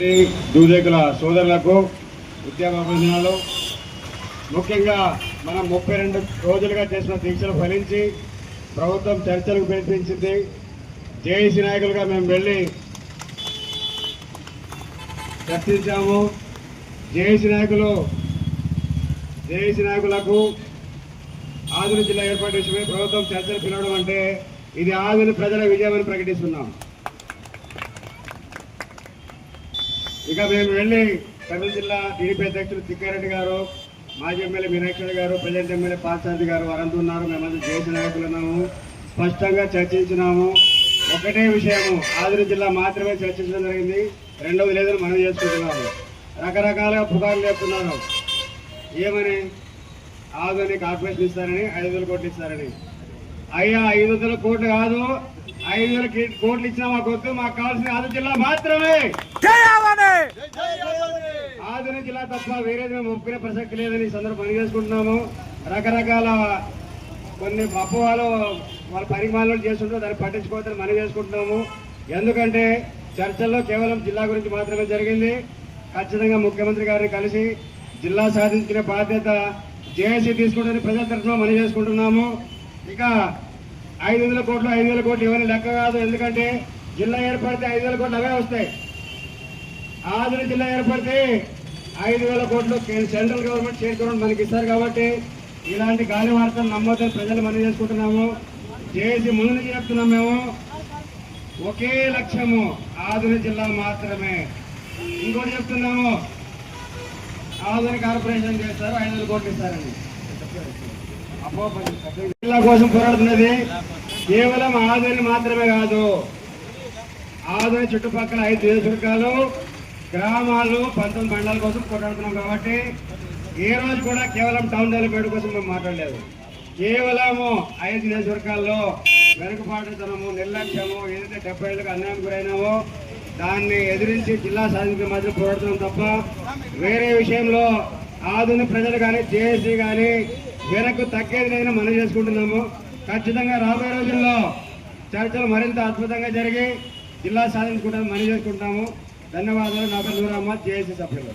దూదేకుల సోదరులకు ఉద్యమ అభినందనలు ముఖ్యంగా మనం ముప్పై రెండు రోజులుగా చేసిన దీక్షలు ఫలించి ప్రభుత్వం చర్చలకు పిలిపించింది. జేఏసీ నాయకులుగా మేము వెళ్ళి చర్చించాము. జేఏసీ నాయకులు జేఏసీ నాయకులకు ఆదిని జిల్లా ఏర్పాటు విషయమై ప్రభుత్వం చర్చలు పిలవడం అంటే ఇది ఆదిని ప్రజల విజయమని ప్రకటిస్తున్నాం. ఇక మేము వెళ్ళి కర్నూలు జిల్లా టీడీపీ అధ్యక్షులు తిక్కారెడ్డి గారు మాజీ ఎమ్మెల్యే మీనాక్షి గారు ప్రజెంట్ ఎమ్మెల్యే పార్సారథి గారు వారంతా ఉన్నారు. మేమంతా దేశ నాయకులు ఉన్నాము. స్పష్టంగా చర్చించినాము. ఒకటే విషయము ఆదిరి జిల్లా మాత్రమే చర్చించడం జరిగింది. రెండవది లేదని మనం చేసుకుంటున్నాము. రకరకాలుగా పుకార్లు చెప్తున్నారు ఏమని? ఆదని కార్పొరేషన్ ఇస్తారని ఐదు వేల కోట్లు ఇస్తారని. అయ్యా ఐదు వందల కోట్లు కాదు ఐదు వేల కోట్లు ఇచ్చినా మాకు వద్దు మాకు కావాల్సిన ఆదిరి జిల్లా మాత్రమే. ఆదిన జిల్లా తప్ప వేరేది మేము ఒప్పుకునే ప్రసక్తి లేదని సందర్భం చేసుకుంటున్నాము రకరకాల కొన్ని అపోహాలు వాళ్ళ పరిమాణాలు చేస్తుంటే దాన్ని పట్టించుకోవద్దని మనం చేసుకుంటున్నాము. ఎందుకంటే చర్చల్లో కేవలం జిల్లా గురించి మాత్రమే జరిగింది. ఖచ్చితంగా ముఖ్యమంత్రి గారిని కలిసి జిల్లా సాధించిన బాధ్యత జేఏసీ తీసుకుంటే ప్రజల తరఫున మనం చేసుకుంటున్నాము. ఇక ఐదు వందల కోట్లు ఐదు వేల కోట్లు ఇవన్నీ లెక్క కాదు. ఎందుకంటే జిల్లా ఏర్పడితే ఐదు వేల కోట్లు అవే వస్తాయి. ఆదిన జిల్లా ఏర్పడితే ఐదు వేల కోట్లు సెంట్రల్ గవర్నమెంట్ స్టేట్ గవర్నమెంట్ మనకి ఇస్తారు కాబట్టి ఇలాంటి గాలి వార్తలు నమ్మొద్దని ప్రజలు మనం చేసుకుంటున్నాము. చేసి ముందు నుంచి చెప్తున్నాం మేము. ఒకే లక్ష్యము ఆదిన జిల్లా మాత్రమే. ఇంకోటి చెప్తున్నాము. ఆదిన కార్పొరేషన్ చేస్తారు ఐదు వేల కోట్లు ఇస్తారండి జిల్లా కోసం పోరాడుతున్నది. కేవలం ఆధుని మాత్రమే కాదు. ఆదరణ చుట్టుపక్కల ఐదు నియోజకవర్గాలు గ్రామాలు పంతొమ్మిది మండలాల కోసం పోరాడుతున్నాం కాబట్టి ఏ రోజు కూడా కేవలం టౌన్ డెవలప్మెంట్ కోసం మేము మాట్లాడలేదు. కేవలము ఐదు నియోజకవర్గాల్లో వెనుకబాటుతనము నిర్లక్ష్యము ఏదైతే డెబ్బై ఏళ్ళకి అన్యాయం గురైనామో దాన్ని ఎదిరించి జిల్లా సాధించిన మధ్య పోరాడుతున్నాం తప్ప వేరే విషయంలో ఆధునిక ప్రజలు కానీ జేఏసీ కానీ వెనక్కు తగ్గేది లేదని మనం చేసుకుంటున్నాము. ఖచ్చితంగా రాబోయే రోజుల్లో చర్చలు మరింత అద్భుతంగా జరిగి జిల్లా సాధించుకుంటామని మనం చేసుకుంటాము ధన్యవాదాలు. నా పేరు నూరమ్మ జేఏసీ సభ్యులు.